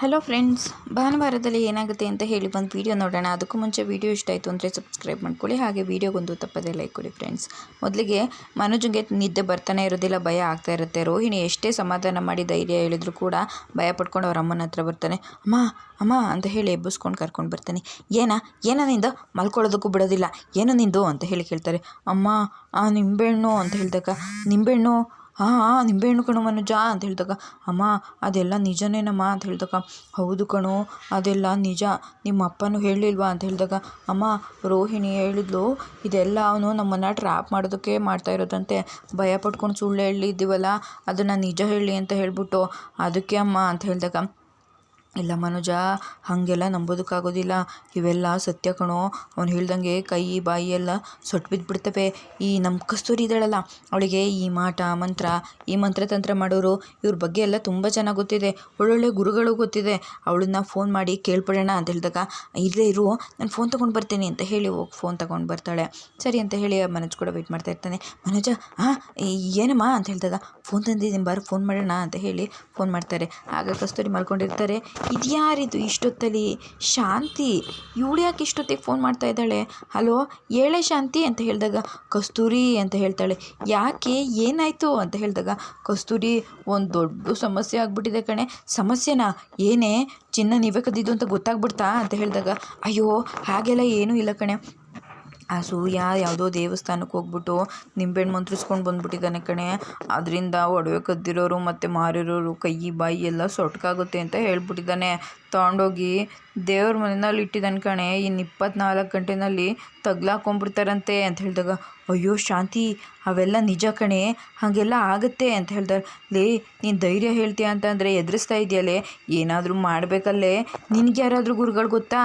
Hello friends ಭಾನುವಾರದಲ್ಲಿ ಏನಾಗುತ್ತೆ ಅಂತ ಹೇಳಿ ಒಂದು ವೀಡಿಯೋ ನೋಡೋಣ. ಅದಕ್ಕೂ ಮುಂಚೆ ವೀಡಿಯೋ ಇಷ್ಟ ಆಯಿತು ಅಂದರೆ ಸಬ್ಸ್ಕ್ರೈಬ್ ಮಾಡ್ಕೊಳ್ಳಿ. ಹಾಗೆ ವೀಡಿಯೋಗೊಂದು ತಪ್ಪದೇ ಲೈಕ್ ಕೊಡಿ ಫ್ರೆಂಡ್ಸ್ ಮೊದಲಿಗೆ ಮನುಜಂಗೆ ನಿದ್ದೆ ಬರ್ತಾನೆ ಇರೋದಿಲ್ಲ, ಭಯ ಆಗ್ತಾ ಇರುತ್ತೆ. ರೋಹಿಣಿ ಎಷ್ಟೇ ಸಮಾಧಾನ ಮಾಡಿ ಧೈರ್ಯ ಹೇಳಿದ್ರು ಕೂಡ ಭಯ ಪಡ್ಕೊಂಡು ಅವ್ರ ಅಮ್ಮನ ಹತ್ರ ಬರ್ತಾನೆ. ಅಮ್ಮ ಅಮ್ಮ, ಅಂತ ಹೇಳಿ ಎಬ್ಬಿಸ್ಕೊಂಡು ಕರ್ಕೊಂಡು ಬರ್ತಾನೆ. ಏನ ಏನ ನಿಂದು? ಮಲ್ಕೊಳ್ಳೋದಕ್ಕೂ ಬಿಡೋದಿಲ್ಲ. ಏನು ನಿಂದು? ಅಂತ ಹೇಳಿ ಕೇಳ್ತಾರೆ. ಅಮ್ಮ, ಆ ನಿಂಬೆಹಣ್ಣು, ಅಂತ ಹೇಳಿದಾಗ, ನಿಂಬೆಹಣ್ಣು ಹಾಂ ಹಾಂ ನಿಂಬೆಹಣ್ಣು ಕಣೋ ಮನುಜ ಅಂತ ಹೇಳಿದಾಗ, ಅಮ್ಮ, ಅದೆಲ್ಲ ನಿಜನೇನಮ್ಮ ಅಂತ ಹೇಳಿದಾಗ, ಹೌದು ಕಣೋ, ಅದೆಲ್ಲ ನಿಜ, ನಿಮ್ಮ ಅಪ್ಪನೂ ಹೇಳಿಲ್ವಾ ಅಂತ ಹೇಳಿದಾಗ, ಅಮ್ಮ, ರೋಹಿಣಿ ಹೇಳಿದ್ಲು, ಇದೆಲ್ಲ ಅವನು ನಮ್ಮನ್ನು ಟ್ರ್ಯಾಪ್ ಮಾಡೋದಕ್ಕೆ ಮಾಡ್ತಾ ಇರೋದಂತೆ, ಭಯ ಪಟ್ಕೊಂಡು ಸುಳ್ಳು ಹೇಳಿದ್ದೀವಲ್ಲ, ಅದನ್ನು ನಿಜ ಹೇಳಿ ಅಂತ ಹೇಳಿಬಿಟ್ಟು, ಅದಕ್ಕೆ ಅಮ್ಮ ಅಂತ ಹೇಳಿದಾಗ ಇಲ್ಲ ಮನುಜ, ಹಾಗೆಲ್ಲ ನಂಬೋದಕ್ಕಾಗೋದಿಲ್ಲ. ಇವೆಲ್ಲ ಸತ್ಯ ಕಣೋ. ಅವ್ನು ಹೇಳ್ದಂಗೆ ಕೈ, ಬಾಯಿ ಎಲ್ಲ ಸೊಟ್ಟು ಬಿದ್ದುಬಿಡ್ತವೆ ಈ ನಮ್ಮ ಕಸ್ತೂರಿ ಇದ್ದಾಳಲ್ಲ, ಅವಳಿಗೆ ಈ ಮಾಟ, ಮಂತ್ರ, ಈ ಮಂತ್ರತಂತ್ರ ಮಾಡೋರು ಇವ್ರ ಬಗ್ಗೆ ಎಲ್ಲ ತುಂಬ ಚೆನ್ನಾಗಿ ಗೊತ್ತಿದೆ. ಒಳ್ಳೊಳ್ಳೆ ಗುರುಗಳು ಗೊತ್ತಿದೆ. ಅವಳನ್ನ ಫೋನ್ ಮಾಡಿ ಕೇಳ್ಬಿಡೋಣ ಅಂತ ಹೇಳಿದಾಗ ಇಲ್ಲೇ ಇರು, ನಾನು ಫೋನ್ ತೊಗೊಂಡು ಬರ್ತೀನಿ ಅಂತ ಹೇಳಿ ಹೋಗಿ ಫೋನ್ ತೊಗೊಂಡು ಬರ್ತಾಳೆ. ಸರಿ ಅಂತ ಹೇಳಿ ಮನೋಜ್ ಕೂಡ ವೆಯ್ಟ್ ಮಾಡ್ತಾ ಇರ್ತಾನೆ. ಮನೋಜ ಹಾಂ ಏನಮ್ಮ ಅಂತ ಹೇಳಿದಾಗ ಫೋನ್ ತಂದಿದ್ದೀನಿ ಬಾರು ಫೋನ್ ಮಾಡೋಣ ಅಂತ ಹೇಳಿ ಫೋನ್ ಮಾಡ್ತಾರೆ. ಆಗ ಕಸ್ತೂರಿ ಮಲ್ಕೊಂಡಿರ್ತಾರೆ. ಇದ್ಯಾರಿದು ಇಷ್ಟೊತ್ತಲ್ಲಿ ಶಾಂತಿ? ಇವಳು ಯಾಕೆ ಇಷ್ಟೊತ್ತಿಗೆ ಫೋನ್ ಮಾಡ್ತಾ ಇದ್ದಾಳೆ? ಹಲೋ ಏಳೆ ಶಾಂತಿ ಅಂತ ಹೇಳಿದಾಗ, ಕಸ್ತೂರಿ ಅಂತ ಹೇಳ್ತಾಳೆ. ಯಾಕೆ? ಏನಾಯಿತು ಅಂತ ಹೇಳಿದಾಗ, ಕಸ್ತೂರಿ, ಒಂದು ದೊಡ್ಡ ಸಮಸ್ಯೆ ಆಗಿಬಿಟ್ಟಿದೆ ಕಣೆ. ಸಮಸ್ಯೆನಾ? ಏನೇ? ಚಿನ್ನ ನೀವೇ ಕದ್ದಿದ್ದು ಅಂತ ಗೊತ್ತಾಗ್ಬಿಡ್ತಾ? ಅಂತ ಹೇಳಿದಾಗ, ಅಯ್ಯೋ, ಹಾಗೆಲ್ಲ ಏನೂ ಇಲ್ಲ ಕಣೆ. ಆ ಸೂರ್ಯ ಯಾವುದೋ ದೇವಸ್ಥಾನಕ್ಕೆ ಹೋಗ್ಬಿಟ್ಟು ನಿಂಬೆಹಣ್ಣು ಮಂತ್ರಿಸ್ಕೊಂಡು ಬಂದ್ಬಿಟ್ಟಿದ್ದಾನೆ ಕಣೆ. ಅದರಿಂದ ಒಡವೆ ಕದ್ದಿರೋರು ಮತ್ತು ಮಾರಿರೋರು ಕೈ, ಬಾಯಿ ಎಲ್ಲ ಸೊಟ್ಕಾಗುತ್ತೆ ಅಂತ ಹೇಳ್ಬಿಟ್ಟಿದ್ದಾನೆ. ತೊಗೊಂಡೋಗಿ ದೇವ್ರ ಮನೆಯಲ್ಲಿ ಇಟ್ಟಿದ್ದಾನೆ ಕಣೆ. ಇನ್ನು ಇಪ್ಪತ್ನಾಲ್ಕು ಗಂಟೆನಲ್ಲಿ ತಗ್ಲಾಕೊಂಬಿಡ್ತಾರಂತೆ ಅಂತ ಹೇಳಿದಾಗ, ಅಯ್ಯೋ ಶಾಂತಿ, ಅವೆಲ್ಲ ನಿಜ ಕಣೆ, ಹಾಗೆಲ್ಲ ಆಗುತ್ತೆ ಅಂತ ಹೇಳ್ತಾರೆ. ಲೇ, ನೀನು ಧೈರ್ಯ ಹೇಳ್ತೀಯ ಅಂತಂದರೆ ಎದುರಿಸ್ತಾ ಇದೆಯಲ್ಲೇ, ಏನಾದರೂ ಮಾಡಬೇಕಲ್ಲೇ? ನಿನಗೆ ಯಾರಾದರೂ ಗುರುಗಳು ಗೊತ್ತಾ?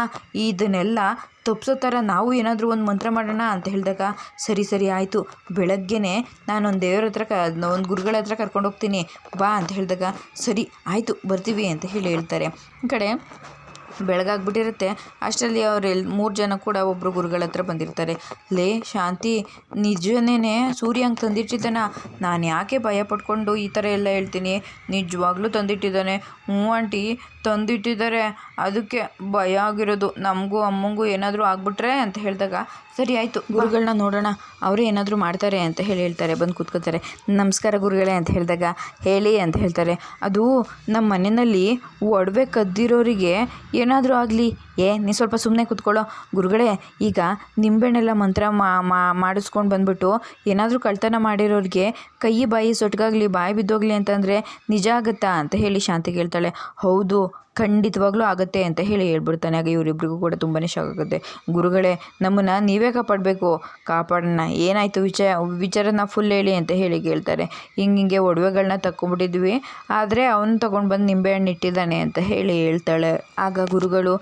ಇದನ್ನೆಲ್ಲ ತಪ್ಪಿಸೋ ಥರ ನಾವು ಏನಾದರೂ ಒಂದು ಮಂತ್ರ ಮಾಡೋಣ ಅಂತ ಹೇಳಿದಾಗ, ಸರಿ ಸರಿ, ಆಯಿತು. ಬೆಳಗ್ಗೆನೇ ನಾನೊಂದು ದೇವ್ರ ಹತ್ರ ಕ ಒಂದು ಗುರುಗಳ ಹತ್ರ ಕರ್ಕೊಂಡು ಹೋಗ್ತೀನಿ ಬಾ ಅಂತ ಹೇಳಿದಾಗ, ಸರಿ, ಆಯಿತು, ಬರ್ತೀವಿ ಅಂತ ಹೇಳಿ ಹೇಳ್ತಾರೆ. ಈ ಕಡೆ ಬೆಳಗಾಗ್ಬಿಟ್ಟಿರುತ್ತೆ. ಅಷ್ಟರಲ್ಲಿ ಅವ್ರು ಮೂರು ಜನ ಕೂಡ ಒಬ್ಬರು ಗುರುಗಳ ಹತ್ರ ಬಂದಿರ್ತಾರೆ. ಲೇ, ಶಾಂತಿ ನಿಜನೇ ಸೂರ್ಯ ಹಂಗೆ ತಂದಿಟ್ಟಿದ್ದಾನ. ನಾನು ಯಾಕೆ ಭಯ ಪಟ್ಕೊಂಡು ಈ ಥರ ಎಲ್ಲ ಹೇಳ್ತೀನಿ? ನಿಜವಾಗ್ಲೂ ತಂದಿಟ್ಟಿದ್ದಾನೆ. ಹ್ಞೂ, ಆಂಟಿ, ತಂದಿಟ್ಟಿದ್ದಾರೆ. ಅದಕ್ಕೆ ಭಯ ಆಗಿರೋದು. ನಮಗೂ ಅಮ್ಮಂಗೂ ಏನಾದರೂ ಆಗ್ಬಿಟ್ರೆ ಅಂತ ಹೇಳಿದಾಗ, ಸರಿ ಆಯಿತು ಗುರುಗಳನ್ನ ನೋಡೋಣ. ಅವರೇ ಏನಾದರೂ ಮಾಡ್ತಾರೆ ಅಂತ ಹೇಳಿ ಹೇಳ್ತಾರೆ, ಬಂದು ಕೂತ್ಕೋತಾರೆ ನಮಸ್ಕಾರ ಗುರುಗಳೇ, ಅಂತ ಹೇಳಿದಾಗ, ಹೇಳಿ, ಅಂತ ಹೇಳ್ತಾರೆ. ಅದು ನಮ್ಮ ಮನೆಯಲ್ಲಿ ಒಡವೆ ಕದ್ದಿರೋರಿಗೆ ಏನಾದರೂ ಆಗಲಿ ಏ, ನೀ ಸ್ವಲ್ಪ ಸುಮ್ಮನೆ ಕೂತ್ಕೊಳ್ಳೋ. ಗುರುಗಳೇ, ಈಗ ನಿಂಬೆಹಣ್ಣೆಲ್ಲ ಮಂತ್ರ ಮಾಡಿಸ್ಕೊಂಡು ಬಂದ್ಬಿಟ್ಟು ಏನಾದರೂ ಕಳ್ತನ ಮಾಡಿರೋರಿಗೆ ಕೈ ಬಾಯಿ ಸೊಟ್ಗಾಗಲಿ, ಬಾಯಿ ಬಿದ್ದೋಗ್ಲಿ ಅಂತಂದರೆ ನಿಜ ಆಗುತ್ತಾ ಅಂತ ಹೇಳಿ ಶಾಂತಿ ಕೇಳ್ತಾಳೆ. ಹೌದು, ಖಂಡಿತವಾಗ್ಲೂ ಆಗುತ್ತೆ ಅಂತ ಹೇಳಿ ಹೇಳ್ಬಿಡ್ತಾನೆ. ಆಗ ಇವರಿಬ್ಬರಿಗೂ ಕೂಡ ತುಂಬಾ ಶಾಕ್ ಆಗುತ್ತೆ. ಗುರುಗಳೇ, ನಮ್ಮನ್ನು ನೀವೇ ಕಾಪಾಡಬೇಕು. ಕಾಪಾಡೋಣ. ಏನಾಯಿತು ವಿಚಾರ, ವಿಚಾರನ ಫುಲ್ ಹೇಳಿ ಅಂತ ಹೇಳಿ ಕೇಳ್ತಾರೆ. ಹಿಂಗೆ ಹಿಂಗೆ ಒಡವೆಗಳನ್ನ ತಕ್ಕೊಂಬಿಟ್ಟಿದ್ವಿ ಆದರೆ ಅವನು ತೊಗೊಂಡು ಬಂದು ನಿಂಬೆಹಣ್ಣು ಇಟ್ಟಿದ್ದಾನೆ ಅಂತ ಹೇಳಿ ಹೇಳ್ತಾಳೆ. ಆಗ ಗುರುಗಳು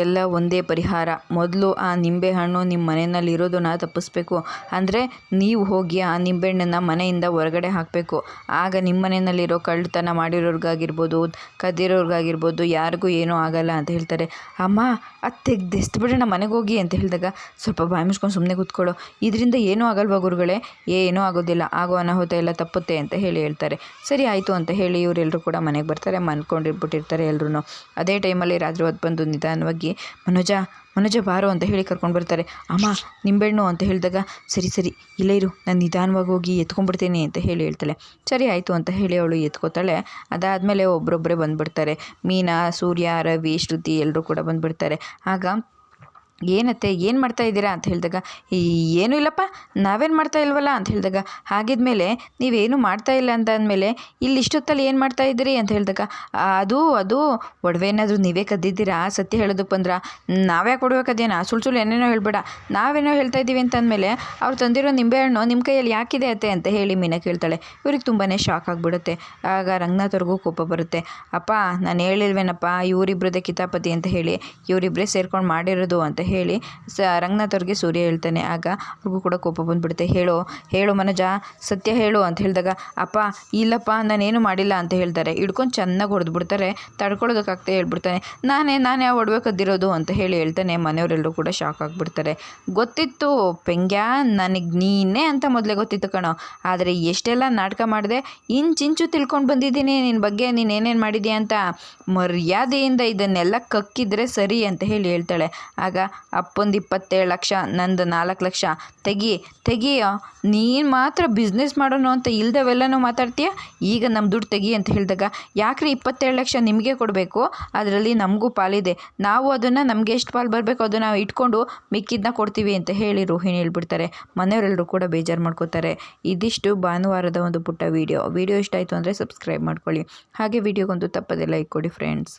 ಇದಕ್ಕೆಲ್ಲ ಒಂದೇ ಪರಿಹಾರ. ಮೊದಲು ಆ ನಿಂಬೆಹಣ್ಣು ನಿಮ್ಮ ಮನೆಯಲ್ಲಿ ಇರೋದನ್ನ ತಪ್ಪಿಸ್ಬೇಕು. ಅಂದರೆ ನೀವು ಹೋಗಿ ಆ ನಿಂಬೆಹಣ್ಣನ್ನು ಮನೆಯಿಂದ ಹೊರಗಡೆ ಹಾಕಬೇಕು. ಆಗ ನಿಮ್ಮ ಮನೆಯಲ್ಲಿರೋ ಕಳ್ಳತನ ಮಾಡಿರೋರ್ಗಾಗಿರ್ಬೋದು, ಕದ್ದಿರೋರ್ಗಾಗಿರ್ಬೋದು, ಯಾರಿಗೂ ಏನೂ ಆಗಲ್ಲ ಅಂತ ಹೇಳ್ತಾರೆ. ಅಮ್ಮ, ಅದು ತೆಗ್ದು ನಮ್ಮ ಮನೆಗೆ ಹೋಗಿ ಅಂತ ಹೇಳಿದಾಗ, ಸ್ವಲ್ಪ ಬಾಯಿ ಮುಚ್ಕೊಂಡು ಸುಮ್ಮನೆ ಕೂತ್ಕೊಳ್ಳೋ. ಇದರಿಂದ ಏನೂ ಆಗಲ್ವಾ ಗುರುಗಳೇ? ಏನೂ ಆಗೋದಿಲ್ಲ. ಆಗೋ ಅನಾಹುತ ಎಲ್ಲ ತಪ್ಪುತ್ತೆ ಅಂತ ಹೇಳಿ ಹೇಳ್ತಾರೆ. ಸರಿ ಆಯಿತು ಅಂತ ಹೇಳಿ ಇವರೆಲ್ಲರೂ ಕೂಡ ಮನೆಗೆ ಬರ್ತಾರೆ. ಮನ್ಕೊಂಡಿರ್ಬಿಟ್ಟಿರ್ತಾರೆ ಎಲ್ಲರೂ ಅದೇ ಟೈಮಲ್ಲಿ ರಾತ್ರಿ ಹೊತ್ತು ಬಂದು ನಿಧಾನವಾಗಿ ಮನೋಜ ಮನೋಜ ಬಾರೋ ಅಂತ ಹೇಳಿ ಕರ್ಕೊಂಡು ಬರ್ತಾರೆ. ಅಮ್ಮ, ನಿಂಬೆಹಣ್ಣು ಅಂತ ಹೇಳಿದಾಗ, ಸರಿ ಸರಿ, ಇಲ್ಲೇ ಇರು, ನಾನು ನಿಧಾನವಾಗಿ ಹೋಗಿ ಎತ್ಕೊಂಡ್ಬಿಡ್ತೀನಿ ಅಂತ ಹೇಳಿ ಹೇಳ್ತಾಳೆ. ಸರಿ ಆಯಿತು ಅಂತ ಹೇಳಿ ಅವಳು ಎತ್ಕೋತಾಳೆ. ಅದಾದಮೇಲೆ ಒಬ್ಬರೊಬ್ಬರೇ ಬಂದುಬಿಡ್ತಾರೆ. ಮೀನಾ, ಸೂರ್ಯ, ರವಿ, ಶ್ರುತಿ ಎಲ್ಲರೂ ಕೂಡ ಬಂದುಬಿಡ್ತಾರೆ. ಆಗ ಏನತ್ತೆ, ಏನು ಮಾಡ್ತಾ ಇದ್ದೀರಾ ಅಂತ ಹೇಳಿದಾಗ ಏನೂ ಇಲ್ಲಪ್ಪ, ನಾವೇನು ಮಾಡ್ತಾ ಇಲ್ವಲ್ಲ ಅಂತ ಹೇಳಿದಾಗ, ಹಾಗಿದ್ಮೇಲೆ ನೀವೇನು ಮಾಡ್ತಾ ಇಲ್ಲ ಅಂತ ಅಂದಮೇಲೆ ಇಲ್ಲಿ ಇಷ್ಟೊತ್ತಲ್ಲಿ ಏನು ಮಾಡ್ತಾ ಇದ್ದೀರಿ ಅಂತ ಹೇಳಿದಾಗ, ಅದು ಅದು ಒಡವೆ ಏನಾದರೂ ನೀವೇ ಕದ್ದಿದ್ದೀರಾ? ಸತ್ಯ ಹೇಳೋದಕ್ಕೆ ಬಂದ್ರ? ನಾವ್ಯಾಕೆ ಕದ್ದೇನಾ ಸುಳ್ಳು ಸುಳ್ಳು ಏನೇನೋ ಹೇಳ್ಬೇಡ. ನಾವೇನೋ ಹೇಳ್ತಾ ಇದ್ದೀವಿ ಅಂತ ಅಂದಮೇಲೆ ಅವ್ರು ತಂದಿರೋ ನಿಂಬೆಹಣ್ಣು ನಿಮ್ಮ ಕೈಯಲ್ಲಿ ಯಾಕಿದೆ ಅತ್ತೆ ಅಂತ ಹೇಳಿ ಮೀನಾ ಕೇಳ್ತಾಳೆ. ಇವ್ರಿಗೆ ತುಂಬಾ ಶಾಕ್ ಆಗಿಬಿಡುತ್ತೆ. ಆಗ ರಂಗನಾಥವ್ರಿಗೂ ಕೋಪ ಬರುತ್ತೆ. ಅಪ್ಪ, ನಾನು ಹೇಳಿಲ್ವೇನಪ್ಪ ಇವರಿಬ್ಬರದೇ ಕಿತಾಪತಿ ಅಂತ ಹೇಳಿ ಇವರಿಬ್ಬರೇ ಸೇರ್ಕೊಂಡು ಮಾಡಿರೋದು ಅಂತ ಹೇಳಿ ಸ ರಂಗನಾಥ್ ಅವ್ರಿಗೆ ಸೂರ್ಯ ಹೇಳ್ತಾನೆ. ಆಗ ಅವ್ರಿಗೂ ಕೂಡ ಕೋಪ ಬಂದುಬಿಡುತ್ತೆ. ಹೇಳು ಹೇಳು ಮನೋಜ, ಸತ್ಯ ಹೇಳು ಅಂತ ಹೇಳಿದಾಗ, ಅಪ್ಪ, ಇಲ್ಲಪ್ಪ, ನಾನೇನು ಮಾಡಿಲ್ಲ ಅಂತ ಹೇಳ್ತಾರೆ. ಹಿಡ್ಕೊಂಡು ಚೆನ್ನಾಗಿ ಹೊಡೆದ್ಬಿಡ್ತಾರೆ. ತಡ್ಕೊಳ್ಳೋದಕ್ಕಾಗ್ತಾ ಹೇಳ್ಬಿಡ್ತಾನೆ. ನಾನೇ ನಾನೇ ಒಡವೆ ಅಂತ ಹೇಳಿ ಹೇಳ್ತಾನೆ. ಮನೆಯವರೆಲ್ಲರೂ ಕೂಡ ಶಾಕ್ ಆಗಿಬಿಡ್ತಾರೆ. ಗೊತ್ತಿತ್ತು, ಪೆಂಗ್ಯಾ, ನನಗೆ ನೀನೇ ಅಂತ ಮೊದಲೇ ಗೊತ್ತಿತ್ತು ಕಣೋ. ಆದರೆ ಎಷ್ಟೆಲ್ಲ ನಾಟಕ ಮಾಡಿದೆ, ಇಂಚಿಂಚು ತಿಳ್ಕೊಂಡು ಬಂದಿದ್ದೀನಿ. ನಿನ್ನ ಬಗ್ಗೆ ನೀನು ಏನೇನು ಮಾಡಿದೆಯಾ ಅಂತ ಮರ್ಯಾದೆಯಿಂದ ಇದನ್ನೆಲ್ಲ ಕಕ್ಕಿದ್ರೆ ಸರಿ ಅಂತ ಹೇಳಿ ಹೇಳ್ತಾಳೆ. ಆಗ ಅಪ್ಪಂದು ಇಪ್ಪತ್ತೇಳು ಲಕ್ಷ, ನಂದು ನಾಲ್ಕು ಲಕ್ಷ. ತೆಗಿ, ತೆಗಿಯ, ನೀನು ಮಾತ್ರ ಬಿಸ್ನೆಸ್ ಮಾಡೋನು ಅಂತ ಇಲ್ದವೆಲ್ಲನೂ ಮಾತಾಡ್ತೀಯ? ಈಗ ನಮ್ಮ ದುಡ್ಡು ತೆಗಿ ಅಂತ ಹೇಳಿದಾಗ, ಯಾಕ್ರಿ ಇಪ್ಪತ್ತೇಳು ಲಕ್ಷ ನಿಮಗೆ ಕೊಡಬೇಕು? ಅದರಲ್ಲಿ ನಮಗೂ ಪಾಲಿದೆ. ನಾವು ಅದನ್ನು ನಮಗೆ ಎಷ್ಟು ಪಾಲು ಬರಬೇಕು ಅದನ್ನು ಇಟ್ಕೊಂಡು ಮಿಕ್ಕಿದ್ದನ್ನ ಕೊಡ್ತೀವಿ ಅಂತ ಹೇಳಿ ರೋಹಿಣಿ ಹೇಳ್ಬಿಡ್ತಾರೆ. ಮನೆಯವರೆಲ್ಲರೂ ಕೂಡ ಬೇಜಾರು ಮಾಡ್ಕೋತಾರೆ. ಇದಿಷ್ಟು ಭಾನುವಾರದ ಒಂದು ಪುಟ್ಟ ವೀಡಿಯೋ ವೀಡಿಯೋ ಇಷ್ಟ ಆಯಿತು ಅಂದರೆ ಸಬ್ಸ್ಕ್ರೈಬ್ ಮಾಡ್ಕೊಳ್ಳಿ. ಹಾಗೆ ವೀಡಿಯೋಗೊಂದು ತಪ್ಪದೆ ಲೈಕ್ ಕೊಡಿ ಫ್ರೆಂಡ್ಸ್